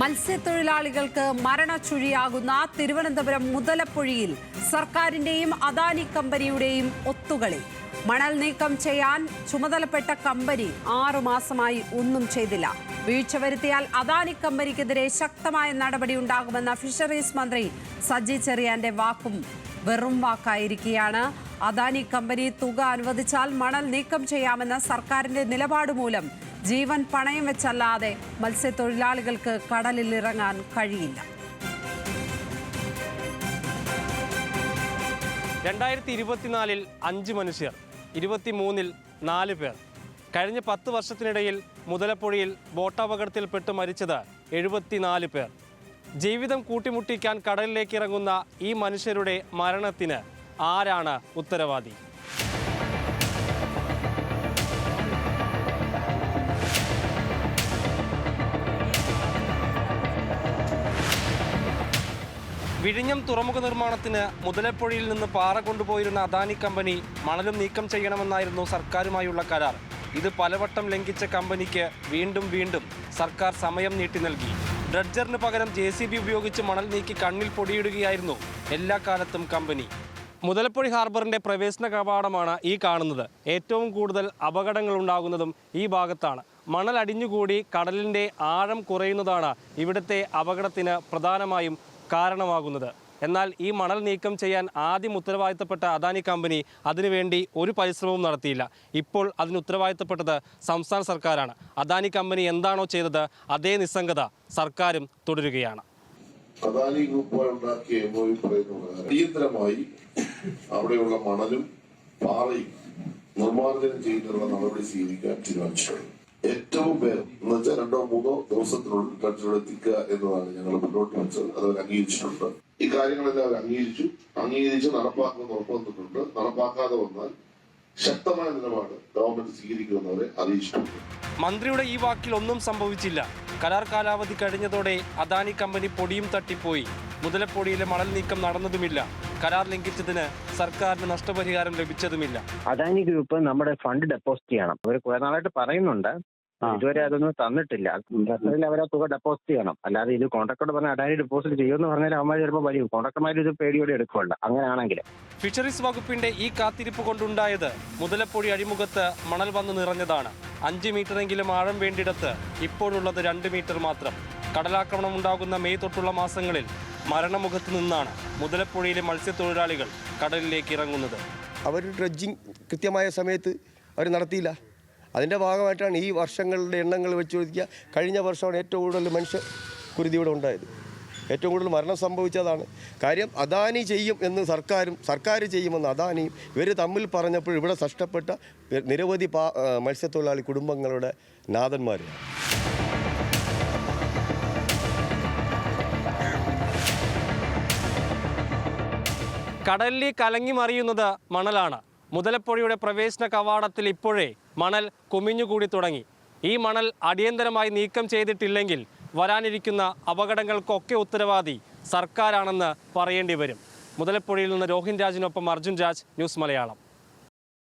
മത്സ്യത്തൊഴിലാളികൾക്ക് മരണച്ചുഴിയാകുന്ന തിരുവനന്തപുരം മുതലപ്പുഴയിൽ സർക്കാരിന്റെയും അദാനി കമ്പനിയുടെയും ഒത്തുകളി. മണൽ നീക്കം ചെയ്യാൻ ചുമതലപ്പെട്ട കമ്പനി ആറു മാസമായി ഒന്നും ചെയ്തില്ല. വീഴ്ച വരുത്തിയാൽ അദാനി കമ്പനിക്കെതിരെ ശക്തമായ നടപടി ഉണ്ടാകുമെന്ന ഫിഷറീസ് മന്ത്രി സജി ചെറിയാന്റെ വാക്കും വെറും വാക്കായിരിക്കുകയാണ്. അദാനി കമ്പനി തുക അനുവദിച്ചാൽ മണൽ നീക്കം ചെയ്യാമെന്ന സർക്കാരിന്റെ നിലപാട് മൂലം ജീവൻ പണയം വെച്ചല്ലാതെ മത്സ്യത്തൊഴിലാളികൾക്ക് കടലിൽ ഇറങ്ങാൻ കഴിയില്ല. രണ്ടായിരത്തി ഇരുപത്തിനാലിൽ അഞ്ച് മനുഷ്യർ ഇരുപത്തിമൂന്നിൽ നാല് പേർ. കഴിഞ്ഞ പത്ത് വർഷത്തിനിടയിൽ മുതലപ്പുഴയിൽ ബോട്ടപകടത്തിൽപ്പെട്ട് മരിച്ചത് എഴുപത്തിനാല് പേർ. ജീവിതം കൂട്ടിമുട്ടിക്കാൻ കടലിലേക്ക് ഇറങ്ങുന്ന ഈ മനുഷ്യരുടെ മരണത്തിന് ആരാണ് ഉത്തരവാദി? വിഴിഞ്ഞം തുറമുഖ നിർമ്മാണത്തിന് മുതലപ്പുഴയിൽ നിന്ന് പാറ കൊണ്ടുപോയിരുന്ന അദാനി കമ്പനി മണലും നീക്കം ചെയ്യണമെന്നായിരുന്നു സർക്കാരുമായുള്ള കരാർ. ഇത് പലവട്ടം ലംഘിച്ച കമ്പനിക്ക് വീണ്ടും വീണ്ടും സർക്കാർ സമയം നീട്ടി നൽകി. ഡ്രഡ്ജറിന് പകരം ജെ ഉപയോഗിച്ച് മണൽ നീക്കി കണ്ണിൽ പൊടിയിടുകയായിരുന്നു എല്ലാ കാലത്തും കമ്പനി. മുതലപ്പുഴ ഹാർബറിന്റെ പ്രവേശന കവാടമാണ് ഈ കാണുന്നത്. ഏറ്റവും കൂടുതൽ അപകടങ്ങൾ ഉണ്ടാകുന്നതും ഈ ഭാഗത്താണ്. മണൽ അടിഞ്ഞുകൂടി കടലിന്റെ ആഴം കുറയുന്നതാണ് ഇവിടുത്തെ അപകടത്തിന് പ്രധാനമായും കാരണമാകുന്നത്. എന്നാൽ ഈ മണൽ നീക്കം ചെയ്യാൻ ആദ്യം ഉത്തരവാദിത്തപ്പെട്ട അദാനി കമ്പനി അതിനുവേണ്ടി ഒരു പരിശ്രമവും നടത്തിയില്ല. ഇപ്പോൾ അതിന് ഉത്തരവാദിത്തപ്പെട്ടത് സംസ്ഥാന സർക്കാരാണ്. അദാനി കമ്പനി എന്താണോ ചെയ്തത് അതേ നിസ്സംഗത സർക്കാരും തുടരുകയാണ്. അദാനി ഗ്രൂപ്പുകൾ ഉണ്ടാക്കിയ അടിയന്തരമായി അവിടെയുള്ള മണലും പാറയും നിർമ്മാർജനം ചെയ്യുന്നതിനുള്ള നടപടി സ്വീകരിക്കാൻ തീരുമാനിച്ചിട്ടുണ്ട്. ഏറ്റവും പേർ എന്ന് വെച്ചാൽ രണ്ടോ മൂന്നോ ദിവസത്തിനുള്ളിൽ കൺട്രോൾ എത്തിക്കുക എന്നതാണ് ഞങ്ങൾ മുന്നോട്ട് വെച്ചത്. അത് അവർ അംഗീകരിച്ചിട്ടുണ്ട്. ഈ കാര്യങ്ങളെല്ലാം അവർ അംഗീകരിച്ചു. അംഗീകരിച്ച് നടപ്പാക്കുമെന്ന് ഉറപ്പുവന്നിട്ടുണ്ട്. നടപ്പാക്കാതെ വന്നാൽ ശക്തമായ നിലപാട് ഗവൺമെന്റ് സ്വീകരിക്കുമെന്നവരെ അറിയിച്ചിട്ടുണ്ട്. മന്ത്രിയുടെ ഈ വാക്കിൽ ഒന്നും സംഭവിച്ചില്ല. കരാർ കാലാവധി കഴിഞ്ഞതോടെ അദാനി കമ്പനി പൊടിയും തട്ടിപ്പോയി. മുതലപ്പൊടിയിലെ മണൽ നീക്കം നടന്നതുമില്ല. കരാർ ലംഘിച്ചതിന് സർക്കാരിന് നഷ്ടപരിഹാരം ലഭിച്ചതുമില്ല. അദാനി ഗ്രൂപ്പ് നമ്മുടെ ഫണ്ട് ഡെപ്പോസിറ്റ് ചെയ്യണം. അവർ കുറെ നാളായിട്ട് പറയുന്നുണ്ട്. ഇതുവരെ അതൊന്നും തന്നിട്ടില്ല. ട്രഷറിയിൽ അവർ ആ തുക ഡെപ്പോസിറ്റ് ചെയ്യണം. അല്ലാതെ ഇത് കോൺട്രാക്ടറോട് പറഞ്ഞ അഡാനി ഡെപ്പോസിറ്റ് ചെയ്യുമെന്ന് പറഞ്ഞാൽ അവന്മാർ ചിലപ്പോൾ വരും കോൺട്രാക്ടർമാർ ഇത് പേടിയോടെ എടുക്കുമല്ല അങ്ങനെയാണെങ്കിൽ. ഫിഷറീസ് വകുപ്പിന്റെ ഈ കാത്തിരിപ്പ് കൊണ്ടുണ്ടായത് മുതലപ്പൊഴി അഴിമുഖത്ത് മണൽ വന്ന് നിറഞ്ഞതാണ്. അഞ്ച് മീറ്ററെങ്കിലും ആഴം വേണ്ടിടത്ത് ഇപ്പോഴുള്ളത് രണ്ട് മീറ്റർ മാത്രം. കടലാക്രമണം ഉണ്ടാകുന്ന മെയ് തൊട്ടുള്ള മാസങ്ങളിൽ മരണമുഖത്ത് നിന്നാണ് മുതലപ്പുഴയിലെ മത്സ്യത്തൊഴിലാളികൾ കടലിലേക്ക് ഇറങ്ങുന്നത്. അവർ ഡ്രഡ്ജിങ് കൃത്യമായ സമയത്ത് അവർ നടത്തിയില്ല. അതിന്റെ ഭാഗമായിട്ടാണ് ഈ വർഷങ്ങളുടെ എണ്ണങ്ങൾ വെച്ച് ചോദിക്കുക. കഴിഞ്ഞ വർഷമാണ് ഏറ്റവും കൂടുതൽ മനുഷ്യ കുരുതി ഇവിടെ ഉണ്ടായത്. ഏറ്റവും കൂടുതൽ മരണം സംഭവിച്ചതാണ്. കാര്യം അദാനി ചെയ്യും എന്ന് സർക്കാരും സർക്കാർ ചെയ്യുമെന്ന് അദാനിയും ഇവർ തമ്മിൽ പറഞ്ഞപ്പോൾ ഇവിടെ നഷ്ടപ്പെട്ട നിരവധി മത്സ്യത്തൊഴിലാളി കുടുംബങ്ങളുടെ നാഥന്മാരാണ് കടലിൽ കലങ്ങി മറിയുന്നത് മണലാണ്. മുതലപ്പുഴയുടെ പ്രവേശന കവാടത്തിൽ ഇപ്പോഴേ മണൽ കുമിഞ്ഞുകൂടി തുടങ്ങി. ഈ മണൽ അടിയന്തരമായി നീക്കം ചെയ്തിട്ടില്ലെങ്കിൽ വരാനിരിക്കുന്ന അപകടങ്ങൾക്കൊക്കെ ഉത്തരവാദി സർക്കാരാണെന്ന് പറയേണ്ടി വരും. മുതലപ്പുഴയിൽ നിന്ന് രോഹിൻ രാജിനൊപ്പം അർജുൻ രാജ് ന്യൂസ് മലയാളം.